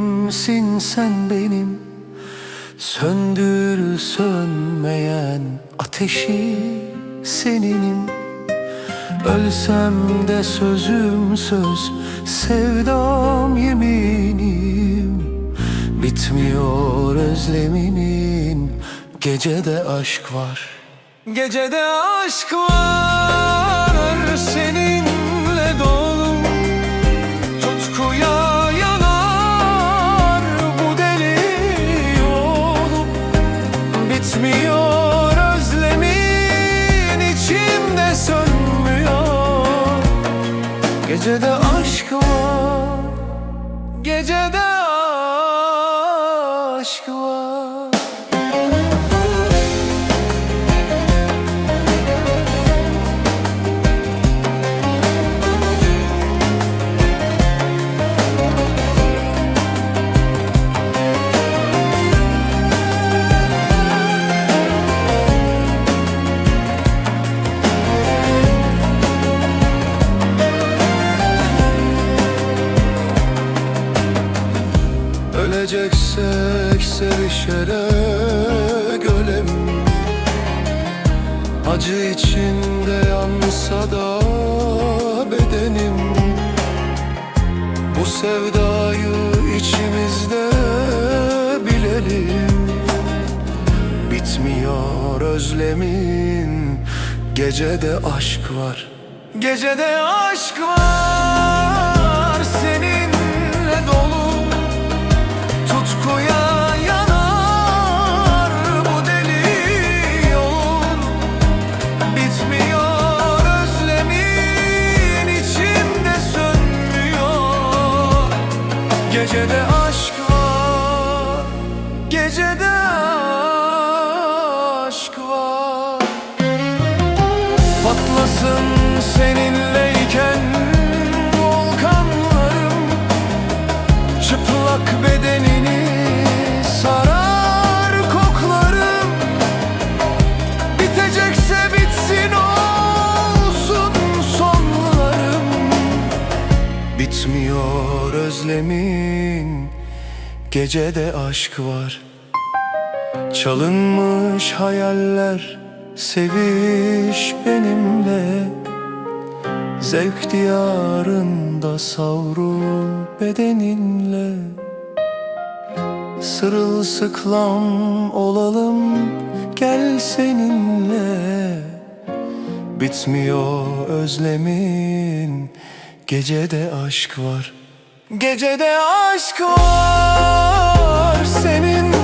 Dileğimsin sen benim? Söndür sönmeyen ateşi seninim. Ölsem de sözüm söz Sevdam yeminim. Bitmiyor özleminin Gecede aşk var. Gecede aşk var sönmüyor. Gecede aşk var Gecede aşk var Öleceksek sevişerek ölelim. Acı içinde yansa da bedenim. Bu sevdayı içimizde bilelim. Bitmiyor özlemin. Gecede aşk var. Gecede aşk var. Seninle Gecede aşk var Gecede aşk var. Patlasın seninleyken özlemin Gecede aşk var. Çalınmış hayaller Seviş benimle. Zevk diyarında savrul bedeninle. Sırılsıklam olalım gel seninle. Bitmiyor özlemin Gecede aşk var Gecede aşk var senin.